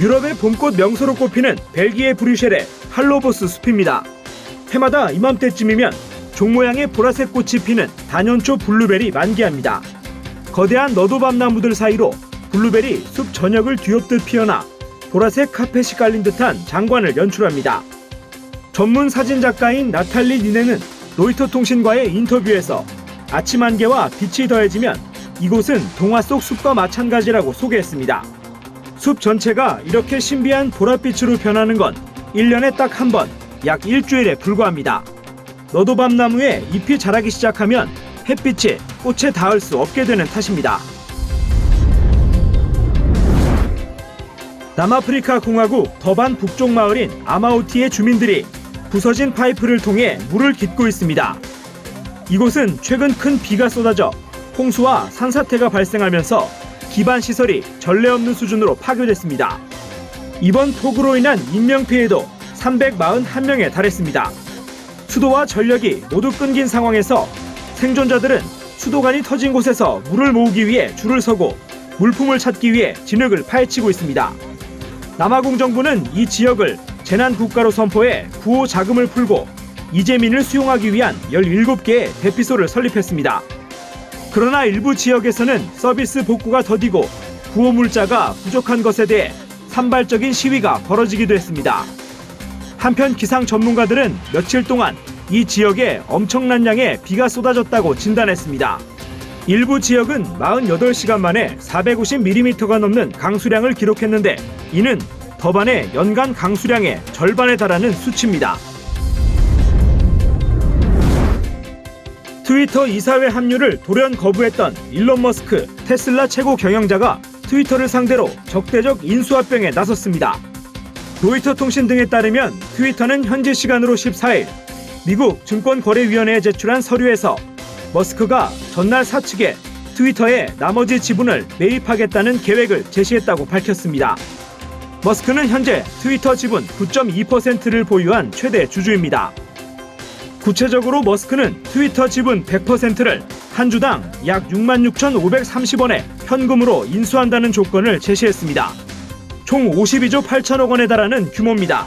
유럽의 봄꽃 명소로 꼽히는 벨기에 브뤼셀의 할로보스 숲입니다. 해마다 이맘때쯤이면 종 모양의 보라색 꽃이 피는 단연초 블루벨이 만개합니다. 거대한 너도밤 나무들 사이로 블루벨이 숲 전역을 뒤엎듯 피어나 보라색 카펫이 깔린 듯한 장관을 연출합니다. 전문 사진 작가인 나탈리 니네는 로이터 통신과의 인터뷰에서 아침 안개와 빛이 더해지면 이곳은 동화 속 숲과 마찬가지라고 소개했습니다. 숲 전체가 이렇게 신비한 보랏빛으로 변하는 건 1년에 딱 한 번, 약 일주일에 불과합니다. 너도밤 나무에 잎이 자라기 시작하면 햇빛이 꽃에 닿을 수 없게 되는 탓입니다. 남아프리카 공화국 더반 북쪽 마을인 아마우티의 주민들이 부서진 파이프를 통해 물을 깃고 있습니다. 이곳은 최근 큰 비가 쏟아져 홍수와 산사태가 발생하면서 기반 시설이 전례 없는 수준으로 파괴됐습니다. 이번 폭우로 인한 인명 피해도 341명에 달했습니다. 수도와 전력이 모두 끊긴 상황에서 생존자들은 수도관이 터진 곳에서 물을 모으기 위해 줄을 서고 물품을 찾기 위해 진흙을 파헤치고 있습니다. 남아공 정부는 이 지역을 재난 국가로 선포해 구호 자금을 풀고 이재민을 수용하기 위한 17개의 대피소를 설립했습니다. 그러나 일부 지역에서는 서비스 복구가 더디고 구호 물자가 부족한 것에 대해 산발적인 시위가 벌어지기도 했습니다. 한편 기상 전문가들은 며칠 동안 이 지역에 엄청난 양의 비가 쏟아졌다고 진단했습니다. 일부 지역은 48시간 만에 450mm가 넘는 강수량을 기록했는데 이는 더반의 연간 강수량의 절반에 달하는 수치입니다. 트위터 이사회 합류를 돌연 거부했던 일론 머스크 테슬라 최고 경영자가 트위터를 상대로 적대적 인수합병에 나섰습니다. 로이터 통신 등에 따르면 트위터는 현지 시간으로 14일 미국 증권거래위원회에 제출한 서류에서 머스크가 전날 사측에 트위터의 나머지 지분을 매입하겠다는 계획을 제시했다고 밝혔습니다. 머스크는 현재 트위터 지분 9.2%를 보유한 최대 주주입니다. 구체적으로 머스크는 트위터 지분 100%를 한 주당 약 66,530원에 현금으로 인수한다는 조건을 제시했습니다. 총 52조 8천억 원에 달하는 규모입니다.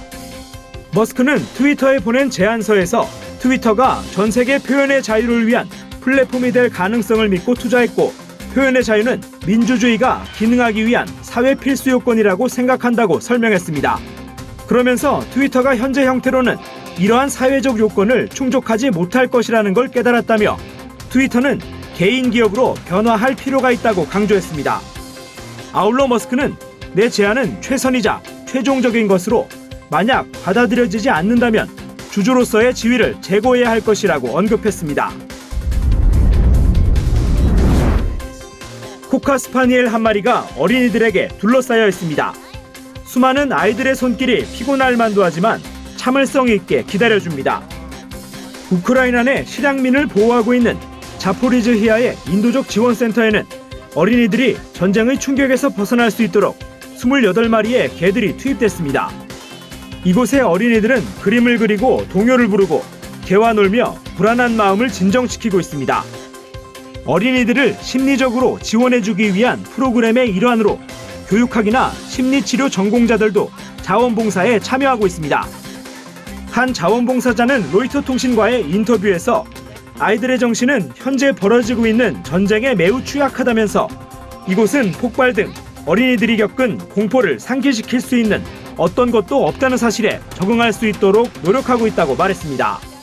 머스크는 트위터에 보낸 제안서에서 트위터가 전 세계 표현의 자유를 위한 플랫폼이 될 가능성을 믿고 투자했고 표현의 자유는 민주주의가 기능하기 위한 사회 필수 요건이라고 생각한다고 설명했습니다. 그러면서 트위터가 현재 형태로는 이러한 사회적 요건을 충족하지 못할 것이라는 걸 깨달았다며 트위터는 개인 기업으로 변화할 필요가 있다고 강조했습니다. 아울러 머스크는 내 제안은 최선이자 최종적인 것으로 만약 받아들여지지 않는다면 주주로서의 지위를 제고해야 할 것이라고 언급했습니다. 코카 스파니엘 한 마리가 어린이들에게 둘러싸여 있습니다. 수많은 아이들의 손길이 피곤할 만도 하지만 참을성 있게 기다려줍니다. 우크라이나 내 실향민을 보호하고 있는 자포리즈히아의 인도적 지원센터에는 어린이들이 전쟁의 충격에서 벗어날 수 있도록 28마리의 개들이 투입됐습니다. 이곳의 어린이들은 그림을 그리고 동요를 부르고 개와 놀며 불안한 마음을 진정시키고 있습니다. 어린이들을 심리적으로 지원해주기 위한 프로그램의 일환으로 교육학이나 심리치료 전공자들도 자원봉사에 참여하고 있습니다. 한 자원봉사자는 로이터 통신과의 인터뷰에서 아이들의 정신은 현재 벌어지고 있는 전쟁에 매우 취약하다면서 이곳은 폭발 등 어린이들이 겪은 공포를 상기시킬 수 있는 어떤 것도 없다는 사실에 적응할 수 있도록 노력하고 있다고 말했습니다.